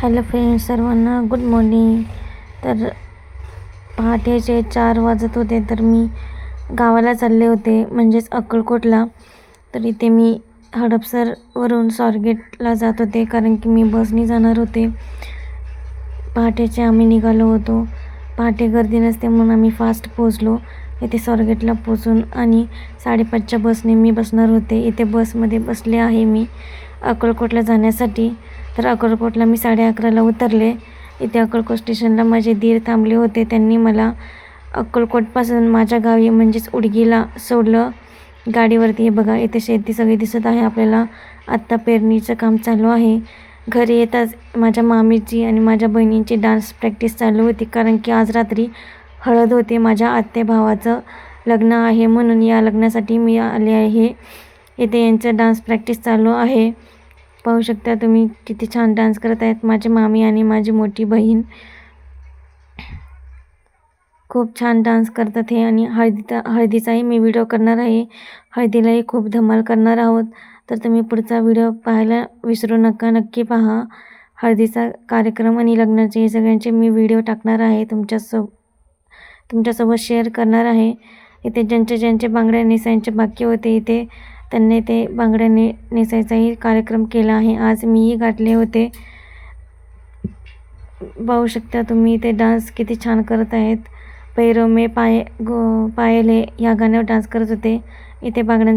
Hello friends सर्वांना good morning. तर पहाटेचे चार वाजत होते तर मी गावाला चालले होते म्हणजेच अक्कलकोटला. तर इथे मी हडपसरवरून स्वारगेटला जात होते कारण की मी बसने जाणार होते. पहाटेचे आम्ही निघालो होतो. पहाटे गर्दी नसते म्हणून आम्ही फास्ट पोचलो इथे स्वारगेटला पोचून आणि साडेपाचच्या बसने मी बसणार होते. इथे बसमध्ये बसले आहे मी अक्कलकोटला जाण्यासाठी. तर अक्कलकोटला मी साडे अकराला उतरले. इथे अक्कलकोट स्टेशनला माझे धीर थांबले होते. त्यांनी मला अक्कलकोटपासून माझ्या गावी म्हणजेच उडगीला सोडलं. गाडीवरती हे बघा इथे शेती सगळी दिसत आहे. आपल्याला आत्ता पेरणीचं काम चालू आहे. घरी येताच माझ्या मामीची आणि माझ्या बहिणींची डान्स प्रॅक्टिस चालू होती. कारण की आज रात्री हळद होते. माझ्या आत्या भावाचं लग्न आहे म्हणून या लग्नासाठी मी आले आहे. इथे यांचं डान्स प्रॅक्टिस चालू आहे. पाहू शकता तुम्ही किती छान डान्स करत आहेत. माझी मामी आणि माझी मोठी बहीण खूप छान डान्स करतात हे आणि हळदीचा हळदीचाही मी व्हिडिओ करणार आहे. हळदीलाही खूप धमाल करणार आहोत. तर तुम्ही पुढचा व्हिडिओ पाहायला विसरू नका. नक्की पहा. हळदीचा कार्यक्रम आणि लग्नाचे हे सगळ्यांचे मी व्हिडिओ टाकणार आहे. तुमच्यासो तुमच्यासोबत शेअर करणार आहे. इथे ज्यांचे ज्यांचे बांगड्या नेसायचे बाकी होते इथे त्यांनी ते बांगड्या ने नेसायचाही कार्यक्रम केला आहे. आज मीही गाठले होते. पाहू शकता तुम्ही ते डान्स किती छान करत आहेत. पैरो मे पाय गो पायले या गाण्यावर डान्स करत होते. इथे बांगड्या